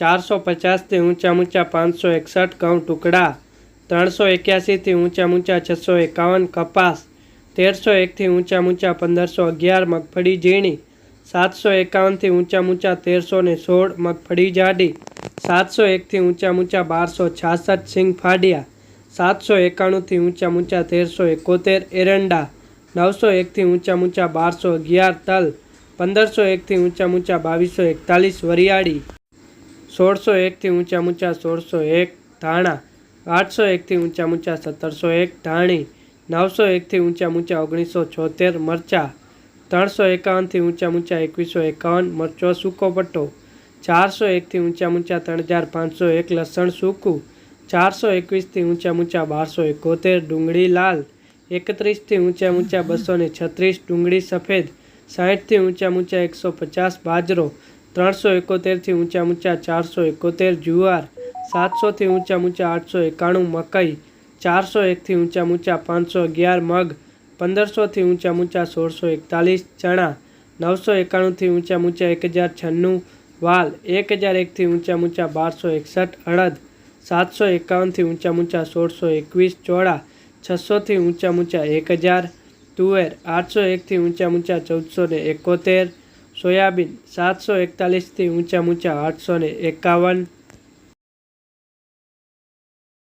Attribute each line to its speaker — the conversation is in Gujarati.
Speaker 1: ચારસો પચાસથી ઊંચા ઊંચા પાંચસો એકસઠ ઘઉં ટુકડા, ત્રણસો એક્યાસીથી ઊંચા ઊંચા છસો એકાવન કપાસ, તેરસો એકથી ઊંચા ઊંચા પંદરસો અગિયાર મગફળી ઝીણી, સાતસો એકાવનથી ઊંચા ઊંચા તેરસો ને સોળ મગફળી જાડી, સાતસો એકથી ઊંચા ઊંચા બારસો છાસઠ સિંગ ફાડિયા, સાતસો એકાણુંથી ઊંચા ઊંચા તેરસો એકોતેર એરંડા, નવસો એકથી ઊંચા ઊંચા બારસો અગિયાર તલ, પંદરસો એકથી ઊંચા ઊંચા બાવીસો એકતાલીસ વરિયાળી. સોળસો એકથી ઊંચા ઊંચા સોળસો એક ધાણા, આઠસો એકથી ઊંચા ઊંચા સત્તરસો એક ધાણી, નવસો એકથી ઊંચા ઊંચા ઓગણીસો છોતેર મરચા, ત્રણસો એકાવનથી ઊંચા ઊંચા એકવીસો એકાવન મરચો સૂકો પટ્ટો, ચારસો એકથી ઊંચા ઊંચા ત્રણ હજાર પાંચસો એક લસણ સૂકું, ચારસો એકવીસથી ઊંચા ઊંચા બારસો એકોતેર ડુંગળી લાલ એકત્રીસથી ઊંચા ઊંચા બસો ને છત્રીસ ડુંગળી સફેદ સાહીઠથી ઊંચા ઊંચા એકસો પચાસ બાજરો ત્રણસો એકોતેરથી ઊંચા ઊંચા ચારસો એકોતેર જુવાર, સાતસોથી ઊંચા ઊંચા આઠસો એકાણું મકઈ, ચારસો એકથી ઊંચા ઊંચા પાંચસો અગિયાર મગ પંદરસોથી ઊંચા ઊંચા સોળસો એકતાલીસ ચણા, નવસો એકાણુંથી ઊંચા ઊંચા એક હજાર છન્નું વાલ, એક હજાર એકથી ઊંચા ઊંચા બારસો એકસઠ અડદ, સાતસો એકાવનથી ઊંચા ઊંચા સોળસો એકવીસ ચોળા, છસોથી ઊંચા ઊંચા એક હજાર તુવેર, આઠસો એકથી ઊંચા ઊંચા ચૌદસો ને એકોતેર સોયાબીન સાતસો એકતાલીસથી ઊંચા ઊંચા આઠસો ને એકાવન